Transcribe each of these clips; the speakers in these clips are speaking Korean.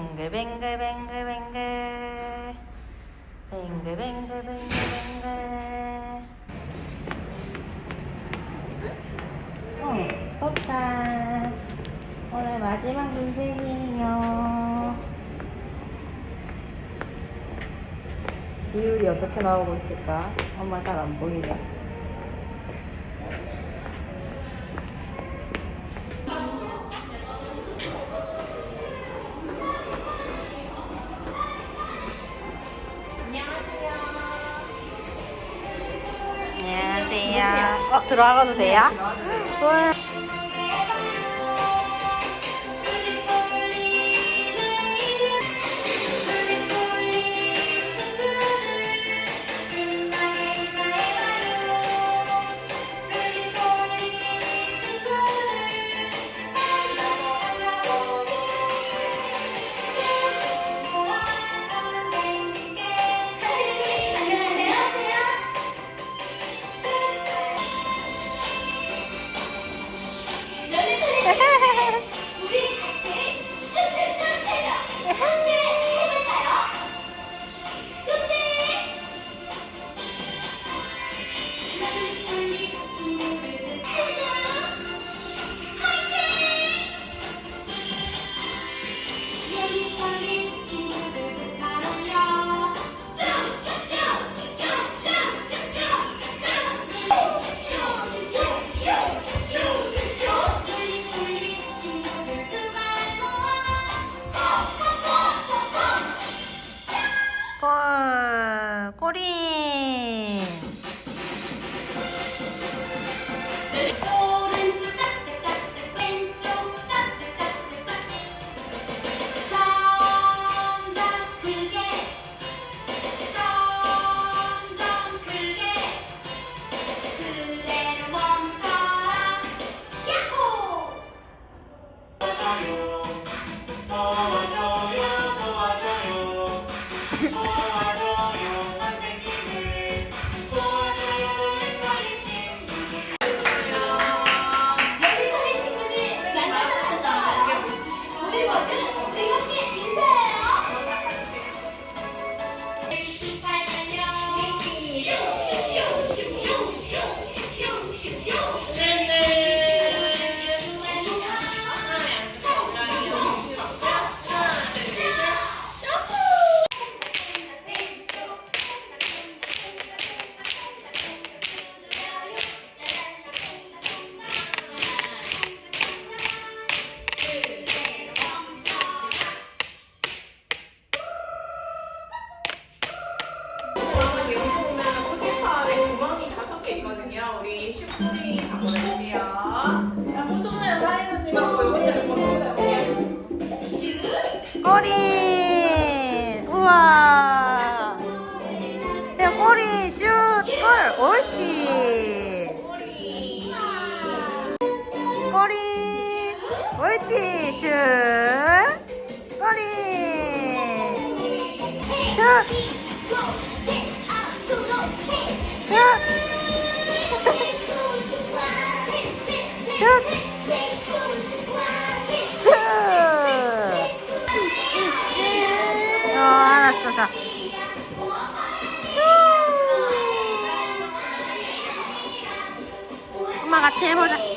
뱅글 뱅글 뱅글 뱅글. 뱅글 뱅글 뱅글. 어 도착 오늘 마지막 눈생이에요. 비율이 어떻게 나오고 있을까? 엄마 잘 안 보이네 안녕하세요. 어, 들어가도 돼요? 좋 옳지. 꼬리. 꼬린. 옳지. 슛. 꼬린. 슛. 슛. 엄마 같이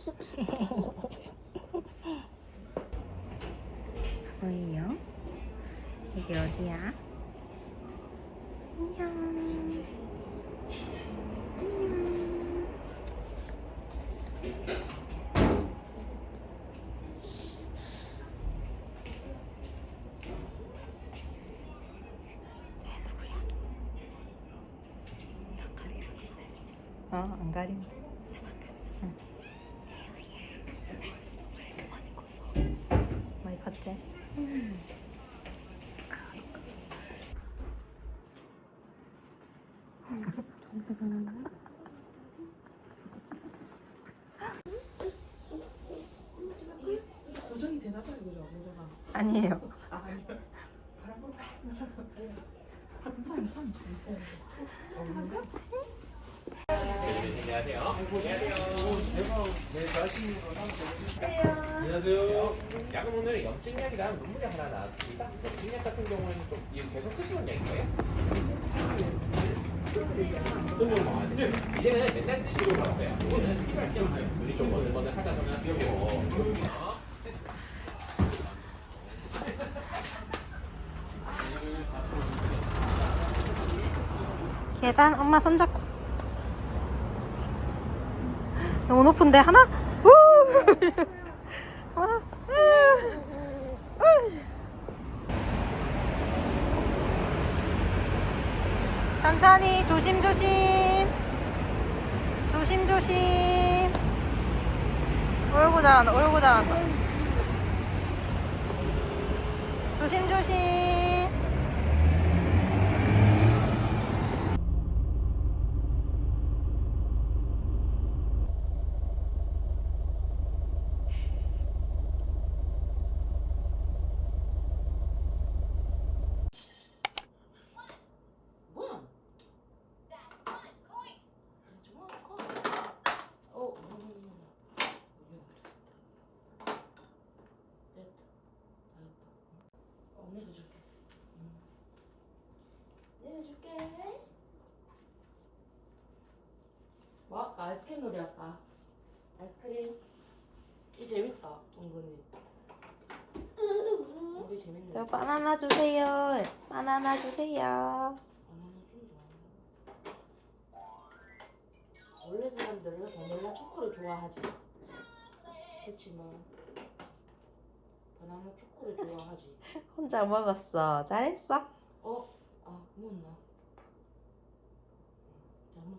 뭐예요? 여기 어디야? 안녕. 안녕. 어, 안 가린다. 응. 왜 이렇게 많이 컸어? 많이 컸지? 되나 봐요, 그죠? 뭔가. 아니에요. 아, 아니요. 바람 불 안녕하세요. 약은 오늘 염증약이랑 눈물약 하나 나왔습니다. 염증약 같은 경우에는 좀 계속 쓰시는 약인가요? 어떤 경우 많은데 이제는 맨날 쓰시고 나왔어요. 이거는 필요할 때마다 우리 좀 뭐든 뭐든 하다 보면 필요해요. 계단 엄마 손잡고 너무 높은데 하나? 우! 하나? 우! 우! 천천히 조심조심. 조심조심. 어이구 잘한다 어이구 잘한다. 조심조심 내려줄게. 내려줄게. 뭐 할까? 아이스크림 놀이 할까? 아이스크림. 이 재밌다, 은근히. 우리 재밌네. 저 바나나 주세요. 바나나 주세요. 원래 사람들은 바닐라 초코를 좋아하지. 그렇지만 바나나 초코를 좋아하지. 혼자 먹었어. 잘했어. 어? 아, 뭐였나? 잘못.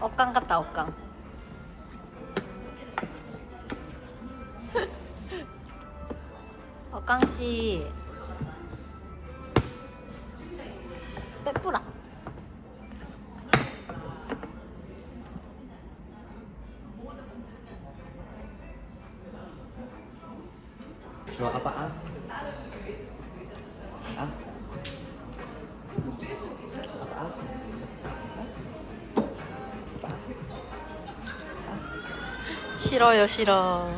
억강 같다, 억강. 억강 씨. 싫어요, 싫어.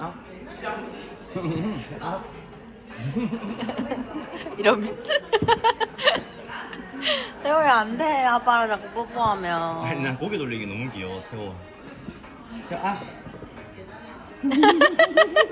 Ah? 이런 밑. 태호야, 안 돼. 아빠랑 자꾸 뽀뽀하면. 아니 난 고개 돌리기 너무 귀여워 태워 야, 아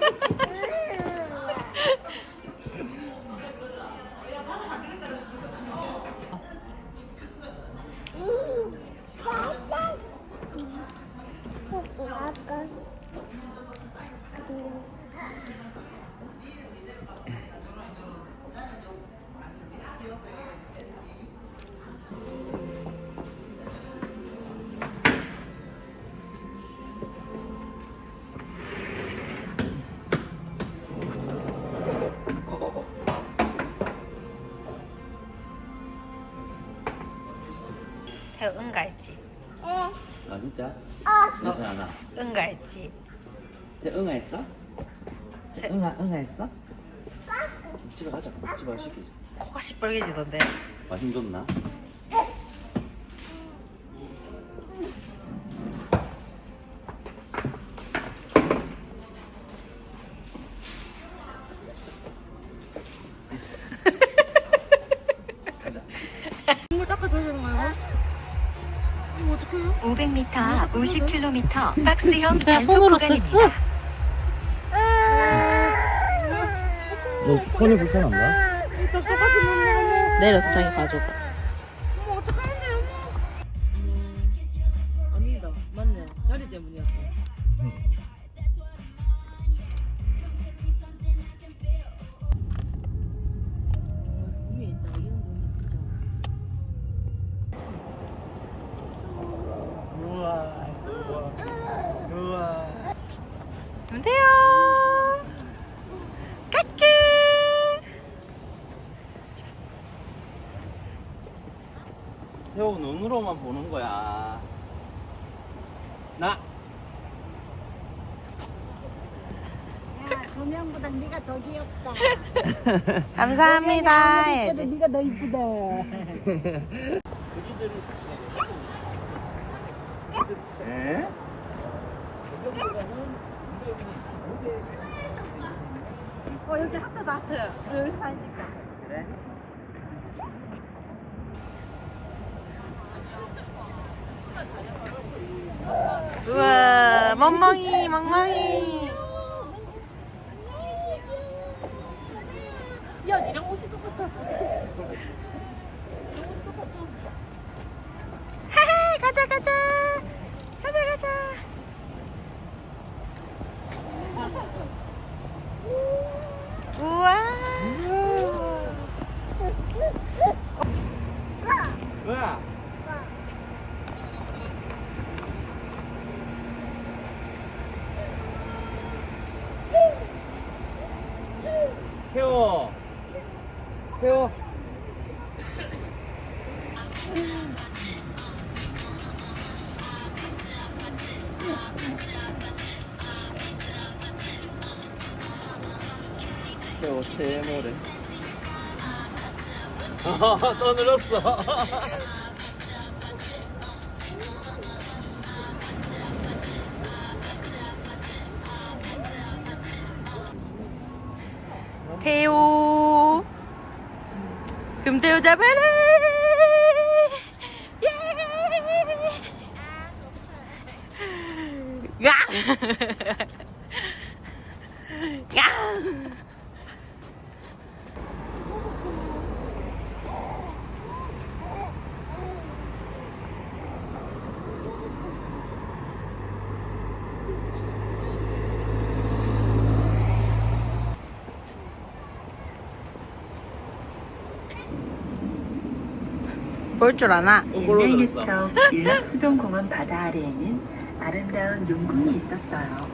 태호 응가했지? 아 진짜? 무슨 하나? 응가했지? 태 응아했어? 태 응아 응아했어? 집에 가자. 집에 가서 시키자. 코가 시뻘개지던데. 아 힘줬나? 500m, 50km 박스형 단속 구간입니다. 너 손이 불편한가? 내려서 자기 가져가. 아니다, 맞네. 자리 때문이었다. 눈으로만 보는 거야. 나. 조명보다 네가 더 귀엽다. 감사합니다. 그래도 네가 더 이쁘다. 에? 어 여기 하트다 하트. 여기 사진 찍자. 그래? 우와, 멍멍이, 멍멍이. 야 니랑 옷이 똑같아. 하하, 가자, 가자. 가자, 가자. 우와. 뭐야? 태호. 태호. 태호 최모래. 어, 또 늘었어. 태호. 금태호 잡아라. 예. 야. 야. 볼 줄 아나? 거꾸로 옛날 들었어. 옛적 일락 수변공원 바다 아래에는 아름다운 용궁이 있었어요.